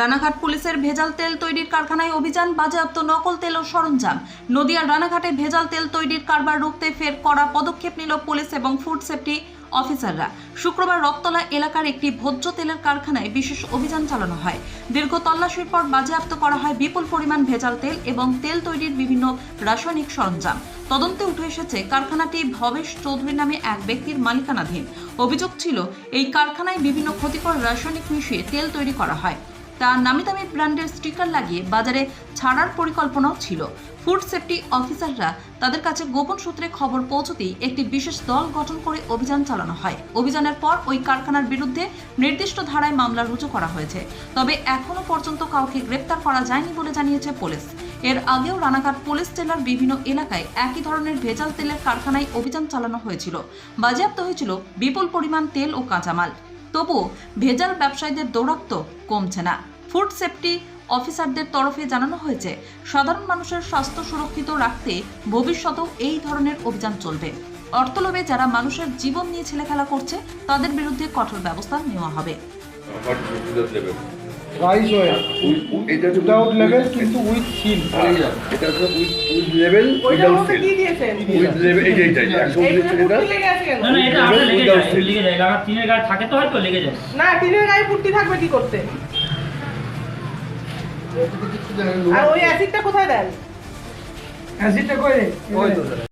রানাঘাট পুলিশের ভেজাল তেল তৈরির কারখানায় অভিযান, বাজেয়াপ্ত নকল তেল ও সরঞ্জাম। নদিয়ার রানাঘাটে ভেজাল তেল তৈরির কারবার রুখতে ফের করা পদক্ষেপ নিল পুলিশ এবং ফুড সেফটি অফিসাররা। শুক্রবার রক্তলা এলাকার একটি ভোজ্য তেলের কারখানায় বিশেষ অভিযান চালানো হয়। দীর্ঘ তল্লাশির পর বাজেয়াপ্ত করা হয় বিপুল পরিমাণ ভেজাল তেল এবং তেল তৈরির বিভিন্ন রাসায়নিক সরঞ্জাম। তদন্তে উঠে এসেছে কারখানাটি ভবেশ চৌধুরী নামে এক ব্যক্তির মালিকানাধীন। অভিযোগ ছিল, এই কারখানায় বিভিন্ন ক্ষতিকর রাসায়নিক মিশিয়ে তেল তৈরি করা হয়। তা নামি দামি ব্র্যান্ডের স্টিকার লাগিয়ে বাজারে ছাড়ার পরিকল্পনাও ছিল। ফুড সেফটি অফিসাররা তাদের কাছে গোপন সূত্রে খবর পৌঁছতেই একটি বিশেষ দল গঠন করে অভিযান চালানো হয়। অভিযানের পর ওই কারখানার বিরুদ্ধে নির্দিষ্ট ধারায় মামলা রুজু করা হয়েছে। তবে এখনও পর্যন্ত কাউকে গ্রেপ্তার করা যায়নি বলে জানিয়েছে পুলিশ। এর আগেও রানাঘাট পুলিশ জেলার বিভিন্ন এলাকায় একই ধরনের ভেজাল তেলের কারখানায় অভিযান চালানো হয়েছিল। বাজেয়াপ্ত হয়েছিল বিপুল পরিমাণ তেল ও কাঁচামাল। তবুও ভেজাল ব্যবসায়ীদের দৌরাত্ম কমছে না। ফুড সেফটি অফিসারদের তরফে জানানো হয়েছে সাধারণ মানুষের স্বাস্থ্য সুরক্ষিত রাখতে ভবিষ্যতেও এই ধরনের অভিযান চলবে। অর্থলোভে যারা মানুষের জীবন নিয়ে ছেলেখেলা করছে তাদের বিরুদ্ধে কঠোর ব্যবস্থা নেওয়া হবে। What without level? Rice oil এটা উইদাউট লেভেল কিন্তু উইথ সিল এটা হচ্ছে with with level, ওইটার without মধ্যে seal. কি দিয়েছেন? With level, এই যে এইটাই, একশো এটা, ফুটটি লেগে আছে কেন? না না এটা লেগে যায় লেগে যায়। আবার টিনের গায়ে থাকে তো হয়তো লেগে যায়। না টিনের গায়ে ফুটটি থাকবে কি করতে? আর ওই অ্যাসিডটা কোথায় দেন? অ্যাসিডটা কই ওই করে